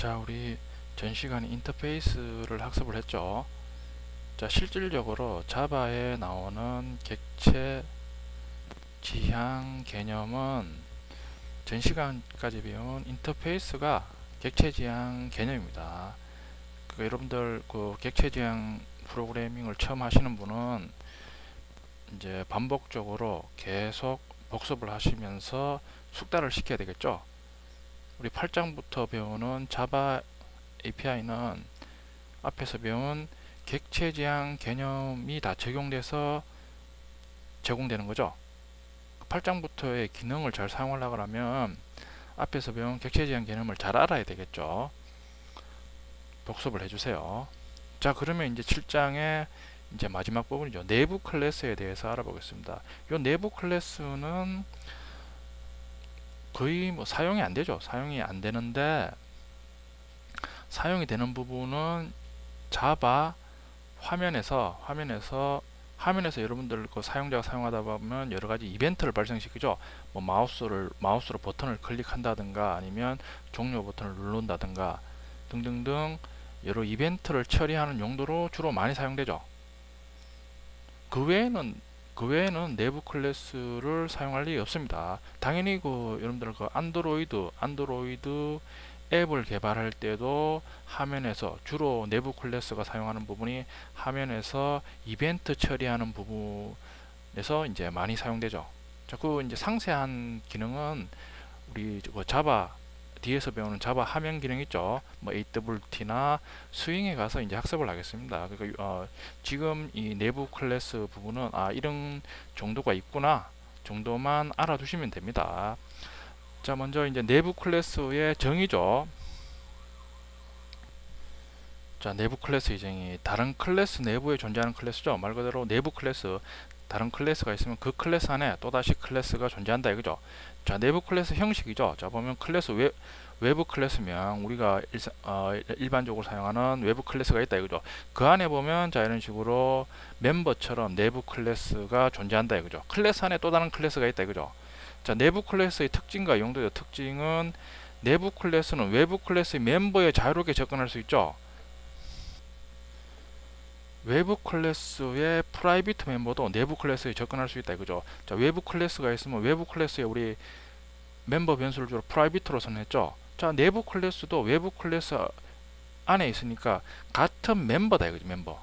자, 우리 전 시간에 인터페이스를 학습을 했죠. 자, 실질적으로 자바에 나오는 객체 지향 개념은 전 시간까지 배운 인터페이스가 객체 지향 개념입니다. 그 여러분들 그 객체 지향 프로그래밍을 처음 하시는 분은 이제 반복적으로 계속 복습을 하시면서 숙달을 시켜야 되겠죠. 우리 8장부터 배우는 자바 API는 앞에서 배운 객체 지향 개념이 다 적용돼서 제공되는 거죠. 8장부터의 기능을 잘 사용하려고 하면 앞에서 배운 객체 지향 개념을 잘 알아야 되겠죠. 복습을 해주세요. 자, 그러면 이제 7장의 이제 마지막 부분이죠. 내부 클래스에 대해서 알아보겠습니다. 이 내부 클래스는 거의 뭐 사용이 안 되죠. 사용이 안 되는데 사용이 되는 부분은 자바 화면에서 화면에서 화면에서 여러분들 그 사용자가 사용하다 보면 여러 가지 이벤트를 발생시키죠. 뭐 마우스를 마우스로 버튼을 클릭한다든가 아니면 종료 버튼을 누른다든가 등등등 여러 이벤트를 처리하는 용도로 주로 많이 사용되죠. 그 외에는 그 외에는 내부 클래스를 사용할 일이 없습니다. 당연히 그 여러분들 그 안드로이드 안드로이드 앱을 개발할 때도 화면에서 주로 내부 클래스가 사용하는 부분이 화면에서 이벤트 처리하는 부분에서 이제 많이 사용되죠. 자, 그 이제 상세한 기능은 우리 그 자바 뒤에서 배우는 자바 화면 기능 있죠. 뭐 AWT나 스윙에 가서 이제 학습을 하겠습니다. 그러니까 어, 지금 이 내부 클래스 부분은 아 이런 정도가 있구나 정도만 알아두시면 됩니다. 자 먼저 이제 내부 클래스의 정의죠. 자 내부 클래스 이정이 다른 클래스 내부에 존재하는 클래스죠. 말 그대로 내부 클래스 다른 클래스가 있으면 그 클래스 안에 또다시 클래스가 존재한다 이거죠. 자 내부 클래스 형식이죠. 자 보면 클래스 외, 외부 클래스면 우리가 일, 어, 일반적으로 사용하는 외부 클래스가 있다 이거죠. 그 안에 보면 자 이런 식으로 멤버처럼 내부 클래스가 존재한다 이거죠. 클래스 안에 또 다른 클래스가 있다 이거죠. 자 내부 클래스의 특징과 용도의 특징은 내부 클래스는 외부 클래스의 멤버에 자유롭게 접근할 수 있죠. 외부 클래스의 프라이빗 멤버도 내부 클래스에 접근할 수 있다 이거죠. 자, 외부 클래스가 있으면 외부 클래스에 우리 멤버 변수를 주로 프라이빗으로 선했죠. 자, 내부 클래스도 외부 클래스 안에 있으니까 같은 멤버다 이거죠. 멤버.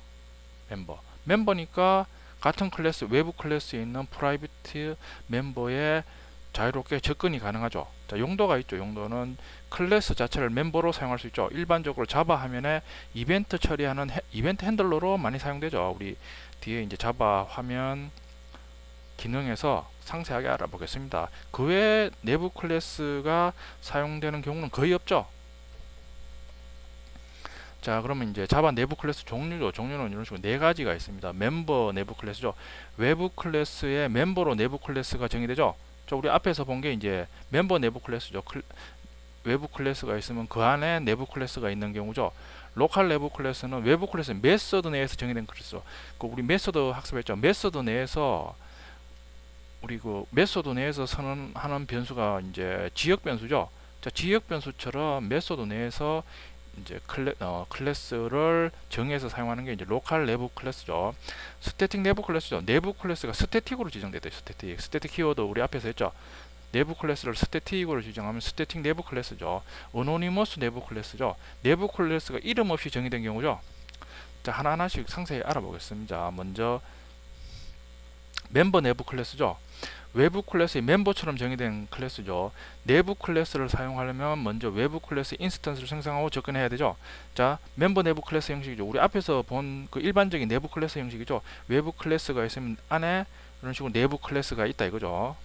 멤버. 멤버니까 같은 클래스 외부 클래스에 있는 프라이빗 멤버에 자유롭게 접근이 가능하죠. 자, 용도가 있죠. 용도는 클래스 자체를 멤버로 사용할 수 있죠. 일반적으로 자바 화면에 이벤트 처리하는 해, 이벤트 핸들러로 많이 사용되죠. 우리 뒤에 이제 자바 화면 기능에서 상세하게 알아보겠습니다. 그 외에 내부 클래스가 사용되는 경우는 거의 없죠. 자 그러면 이제 자바 내부 클래스 종류죠 종류는 이런 식으로 네 가지가 있습니다 멤버 내부 클래스죠 외부 클래스의 멤버로 내부 클래스가 정의되죠 자, 우리 앞에서 본 게 이제 멤버 내부 클래스죠. 클, 외부 클래스가 있으면 그 안에 내부 클래스가 있는 경우죠. 로컬 내부 클래스는 외부 클래스 메서드 내에서 정의된 클래스죠. 그 우리 메서드 학습했죠. 메서드 내에서 우리 그 메서드 내에서 선언하는 변수가 이제 지역 변수죠. 자, 지역 변수처럼 메서드 내에서 이제 클래, 어, 클래스를 정해서 사용하는 게 이제 로컬 내부 클래스죠. 스태틱 내부 클래스죠. 내부 클래스가 스태틱으로 지정되대 스태틱. 스태틱 키워드 우리 앞에서 했죠. 내부 클래스를 스태틱으로 지정하면 스태틱 내부 클래스죠. 어노니머스 내부 클래스죠. 내부 클래스가 이름 없이 정의된 경우죠. 자, 하나하나씩 상세히 알아보겠습니다. 먼저 멤버 내부 클래스죠. 외부 클래스의 멤버처럼 정의된 클래스죠. 내부 클래스를 사용하려면 먼저 외부 클래스 인스턴스를 생성하고 접근해야 되죠. 자, 멤버 내부 클래스 형식이죠. 우리 앞에서 본 그 일반적인 내부 클래스 형식이죠. 외부 클래스가 있으면 안에 이런 식으로 내부 클래스가 있다 이거죠.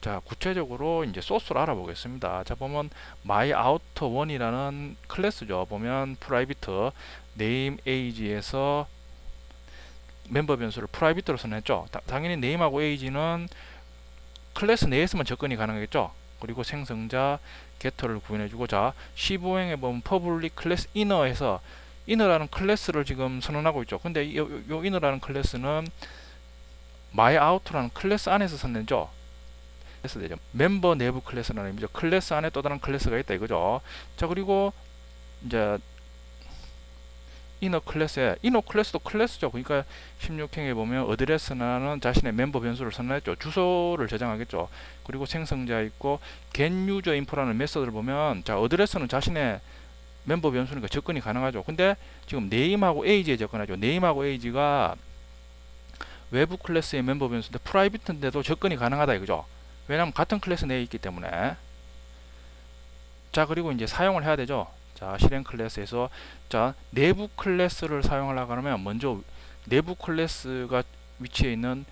자, 구체적으로 이제 소스를 알아보겠습니다. 자, 보면 myOuter1이라는 클래스죠. 보면 private name age에서 멤버 변수를 프라이빗으로 선했죠. 다, 당연히 네임하고 에이지는 클래스 내에서만 접근이 가능하겠죠. 그리고 생성자 게터를 구현해주고 자 C5행에 보면 public class inner에서 inner라는 클래스를 지금 선언하고 있죠. 근데 요, 요 inner라는 클래스는 myOut라는 클래스 안에서 선내죠. 클래스 되죠. 멤버 내부 클래스라는 의미죠. 클래스 안에 또 다른 클래스가 있다 이거죠. 자 그리고 이제 이너 클래스에 이너 클래스도 클래스죠. 그러니까 16행에 보면 어드레스라는 자신의 멤버 변수를 선언했죠. 주소를 저장하겠죠. 그리고 생성자 있고 get user info라는 메서드를 보면 자 어드레스는 자신의 멤버 변수니까 접근이 가능하죠. 근데 지금 네임하고 에이지에 접근하죠. 네임하고 에이지가 외부 클래스의 멤버 변수인데 프라이빗인데도 접근이 가능하다 이거죠. 왜냐하면 같은 클래스 내에 있기 때문에 자 그리고 이제 사용을 해야 되죠. 자 실행 클래스에서 자 내부 클래스를 사용하려고 하면 먼저 내부 클래스가 위치해 있는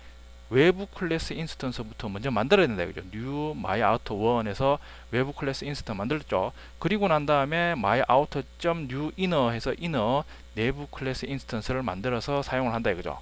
외부 클래스 인스턴스부터 먼저 만들어야 된다 이거죠. new my outer 1에서 외부 클래스 인스턴 만들었죠. 그리고 난 다음에 my outer new inner 해서 inner 내부 클래스 인스턴스를 만들어서 사용을 한다 이거죠.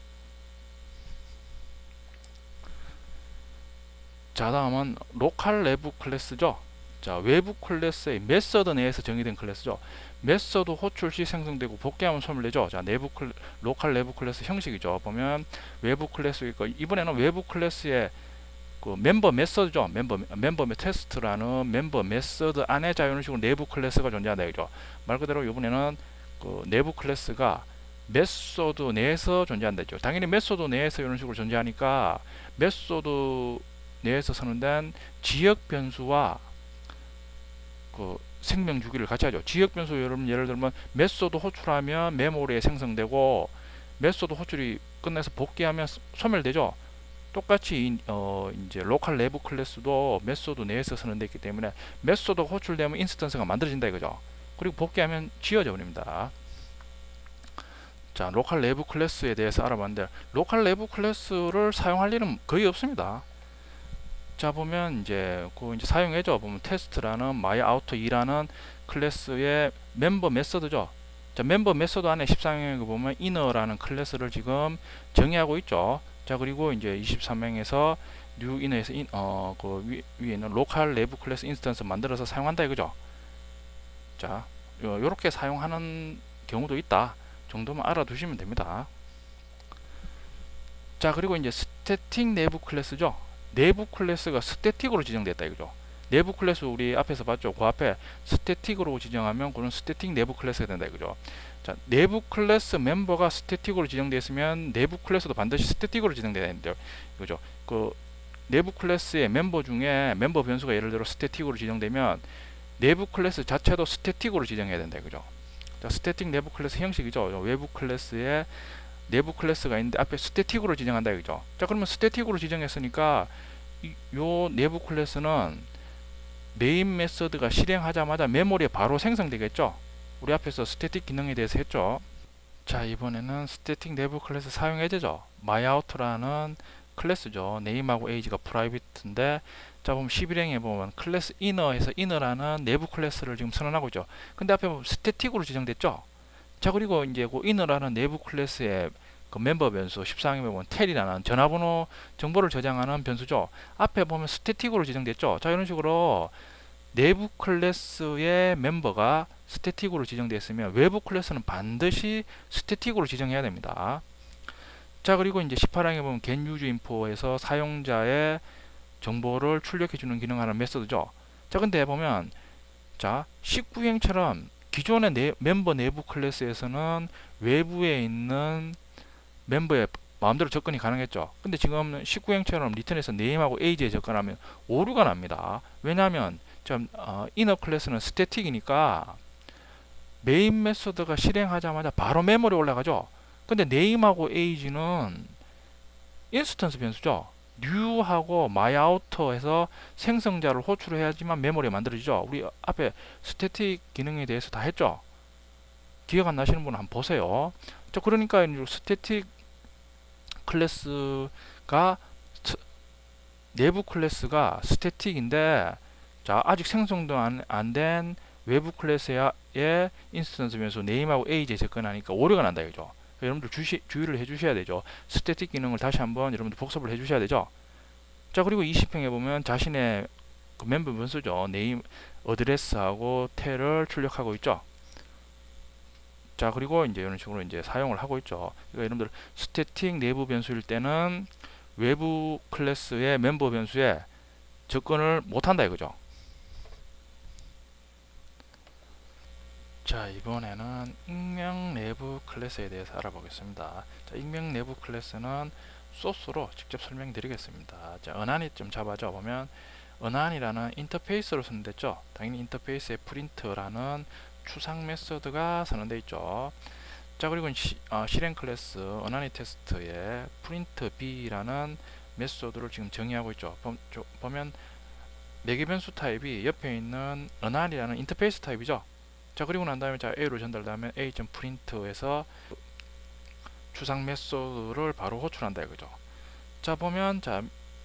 자 다음은 로컬 내부 클래스죠. 자 외부 클래스의 메서드 내에서 정의된 클래스죠. 메서드 호출 시 생성되고 복귀하면 소멸 되죠. 자 내부 클 로컬 내부 클래스 형식이죠. 보면 외부 클래스 있고 이번에는 외부 클래스의 그 멤버 메서드죠. 멤버 멤버 테스트라는 멤버 메서드 안에 자 이런 식으로 내부 클래스가 존재한다 이죠. 말 그대로 이번에는 그 내부 클래스가 메소드 내에서 존재한다 죠. 당연히 메소드 내에서 이런 식으로 존재하니까 메소드 내에서 선언된 지역 변수와 그 생명 주기를 같이 하죠. 지역 변수 여러분 예를 들면 메소드 호출하면 메모리에 생성되고 메소드 호출이 끝내서 복귀하면 소멸되죠. 똑같이 어 이제 로컬 내부 클래스도 메소드 내에서 선언되기 때문에 메소드 호출되면 인스턴스가 만들어진다 이거죠. 그리고 복귀하면 지워져 버립니다. 자, 로컬 내부 클래스에 대해서 알아봤는데 로컬 내부 클래스를 사용할 일은 거의 없습니다. 자 보면 이제 그 이제 사용해줘 보면 테스트라는 my out 2라는 클래스의 멤버 메서드죠. 자 멤버 메서드 안에 13행에 보면 inner라는 클래스를 지금 정의하고 있죠. 자 그리고 이제 23행에서 new inner에서 in, 어, 그 위, 위에 있는 로컬 내부 클래스 인스턴스 만들어서 사용한다 이거죠. 자 요, 요렇게 사용하는 경우도 있다 정도만 알아두시면 됩니다. 자 그리고 이제 스태틱 내부 클래스죠. 내부 클래스가 스태틱으로 지정됐다 이거죠. 내부 클래스 우리 앞에서 봤죠. 그 앞에 스태틱으로 지정하면 그런 스태틱 내부 클래스가 된다 이거죠. 자, 내부 클래스 멤버가 스태틱으로 지정됐으면 내부 클래스도 반드시 스태틱으로 지정돼야 되는데 그죠. 그 내부 클래스의 멤버 중에 멤버 변수가 예를 들어 스태틱으로 지정되면 내부 클래스 자체도 스태틱으로 지정해야 된다 이거죠. 자, 스태틱 내부 클래스 형식이죠. 외부 클래스에 내부 클래스가 있는데 앞에 스태틱으로 지정한다 이거죠. 자 그러면 스태틱으로 지정했으니까 이, 요 내부 클래스는 메인 메서드가 실행하자마자 메모리에 바로 생성되겠죠. 우리 앞에서 스태틱 기능에 대해서 했죠. 자 이번에는 스태틱 내부 클래스 사용 예제죠. myout라는 클래스죠. 네임하고 에이지가 프라이빗인데 자 보면 11행에 보면 클래스 inner에서 inner라는 내부 클래스를 지금 선언하고 있죠. 근데 앞에 보면 스태틱으로 지정됐죠. 자 그리고 이제 그 inner라는 내부 클래스의 그 멤버 변수 14항에 보면 텔이라는 전화번호 정보를 저장하는 변수죠. 앞에 보면 스태틱으로 지정됐죠. 자 이런 식으로 내부 클래스의 멤버가 스태틱으로 지정되었으면 외부 클래스는 반드시 스태틱으로 지정해야 됩니다. 자 그리고 이제 18항에 보면 get use info에서 사용자의 정보를 출력해 주는 기능 하는 메서드죠. 자 근데 보면 자 19행처럼 기존의 내, 멤버 내부 클래스에서는 외부에 있는 멤버의 마음대로 접근이 가능했죠. 근데 지금 19행처럼 리턴에서 네임하고 에이지에 접근하면 오류가 납니다. 왜냐하면 좀 어, 이너 클래스는 스태틱이니까 메인 메소드가 실행하자마자 바로 메모리 올라가죠. 근데 네임하고 에이지는 인스턴스 변수죠. New하고 myouter에서 생성자를 호출해야지만 메모리가 만들어지죠. 우리 앞에 스태틱 기능에 대해서 다 했죠. 기억 안 나시는 분은 한번 보세요. 자, 그러니까 스태틱 클래스가 내부 클래스가 스태틱인데 자 아직 생성도 안된 외부 클래스의 인스턴스 변수 네임하고 에이지에 접근하니까 오류가 난다 이거죠. 여러분들 주시, 주의를 해주셔야 되죠. 스태틱 기능을 다시 한번 여러분들 복습을 해주셔야 되죠. 자 그리고 20행에 보면 자신의 그 멤버 변수죠. 네임, 어드레스하고 텔을 출력하고 있죠. 자 그리고 이제 이런 식으로 이제 사용을 하고 있죠. 그러니까 여러분들 스태틱 내부 변수일 때는 외부 클래스의 멤버 변수에 접근을 못한다 이거죠. 자 이번에는 익명 내부 클래스에 대해서 알아보겠습니다. 자, 익명 내부 클래스는 소스로 직접 설명드리겠습니다. 자, 은한이 좀 잡아줘 보면 은한이라는 인터페이스로 선언됐죠. 당연히 인터페이스에 프린트라는 추상 메소드가 선언되어 있죠. 자 그리고 시, 어, 실행 클래스 은한이 테스트에 프린트 b라는 메소드를 지금 정의하고 있죠. 보면 매개 변수 타입이 옆에 있는 은한이라는 인터페이스 타입이죠. 자 그리고 난 다음에 자 A로 전달되면 A.print에서 추상 메소드를 바로 호출한다 이거죠. 자 보면 자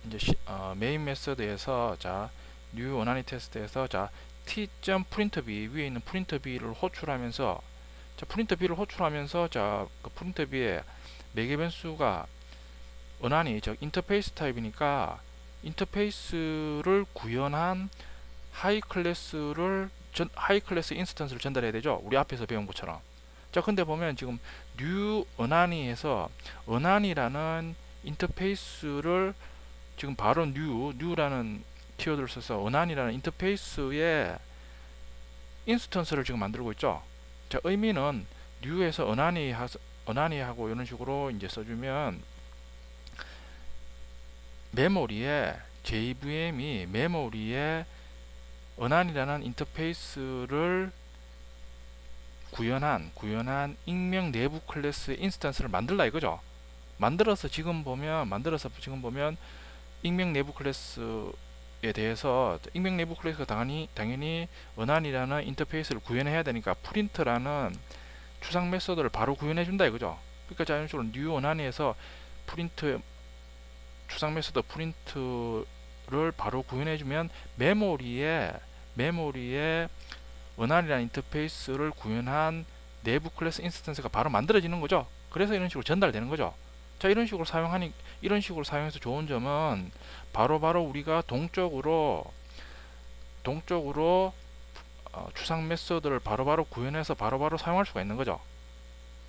이제 시, 어, 메인 메소드에서 자 new 원한이 테스트에서 자 t.printb 위에 있는 printb를 호출하면서 자 printb를 호출하면서 자그 printb의 매개 변수가 원한이 저 인터페이스 타입이니까 인터페이스를 구현한 하이 클래스를 전, 하이 클래스 인스턴스를 전달해야 되죠. 우리 앞에서 배운 것처럼. 자, 근데 보면 지금 new 은한이에서 은한이라는 인터페이스를 지금 바로 new, new라는 키워드를 써서 은한이라는 인터페이스의 인스턴스를 지금 만들고 있죠. 자, 의미는 new에서 은한이 하, 은한이하고 이런 식으로 이제 써주면 메모리에 JVM이 메모리에 은한이라는 인터페이스를 구현한 구현한 익명 내부 클래스 인스턴스를 만들라 이거죠. 만들어서 지금 보면 만들어서 지금 보면 익명 내부 클래스에 대해서 익명 내부 클래스가 당연히 당연히 은한이라는 인터페이스를 구현해야 되니까 프린트라는 추상 메소드를 바로 구현해 준다 이거죠. 그러니까 자 이런 식으로 new 은한이에서 프린트 추상 메소드 프린트 를 바로 구현해 주면 메모리에 메모리에 은한이라는 인터페이스를 구현한 내부 클래스 인스턴스가 바로 만들어지는 거죠. 그래서 이런 식으로 전달되는 거죠. 자 이런 식으로 사용하니 이런 식으로 사용해서 좋은 점은 바로바로 바로 우리가 동적으로 동적으로 어, 추상 메소드를 바로바로 구현해서 바로 바로 사용할 수가 있는 거죠.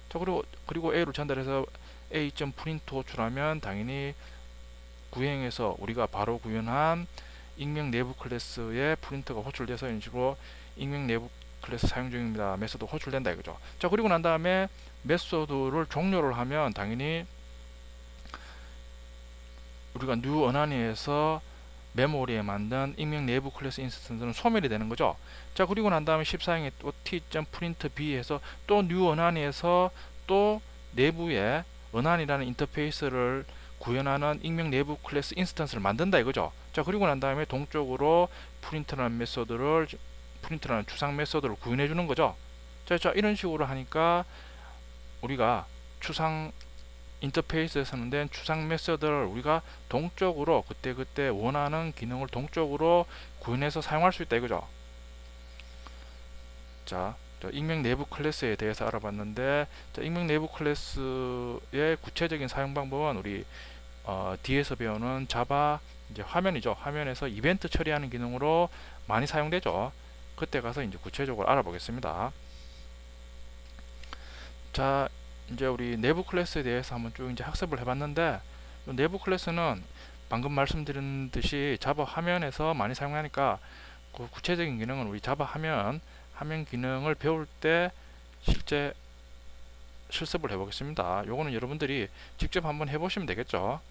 자 그리고 그리고 A로 전달해서 A.print 호출하면 당연히 구행해서 우리가 바로 구현한 익명 내부 클래스의 프린터가 호출돼서 이런 식으로 익명 내부 클래스 사용 중입니다. 메소드 호출된다 이거죠. 자 그리고 난 다음에 메소드를 종료를 하면 당연히 우리가 new 언한이에서 메모리에 만든 익명 내부 클래스 인스턴스는 소멸이 되는 거죠. 자 그리고 난 다음에 14행에 또 t.printb 해서 또 new 언한이에서 또 내부에 언한이라는 인터페이스를 구현하는 익명 내부 클래스 인스턴스를 만든다 이거죠. 자 그리고 난 다음에 동쪽으로 프린트라는 메소드를 프린트라는 추상 메소드를 구현해 주는 거죠. 자, 자 이런 식으로 하니까 우리가 추상 인터페이스에 서 는 추상 메소드를 우리가 동적으로 그때그때 원하는 기능을 동적으로 구현해서 사용할 수 있다 이거죠. 자, 익명 내부 클래스에 대해서 알아봤는데 자, 익명 내부 클래스의 구체적인 사용 방법은 우리 어, 뒤에서 배우는 자바 이제 화면이죠. 화면에서 이벤트 처리하는 기능으로 많이 사용되죠. 그때 가서 이제 구체적으로 알아보겠습니다. 자, 이제 우리 내부 클래스에 대해서 한번 쭉 이제 학습을 해봤는데 내부 클래스는 방금 말씀드린 듯이 자바 화면에서 많이 사용하니까 그 구체적인 기능은 우리 자바 화면 화면 기능을 배울 때 실제 실습을 해 보겠습니다. 요거는 여러분들이 직접 한번 해 보시면 되겠죠.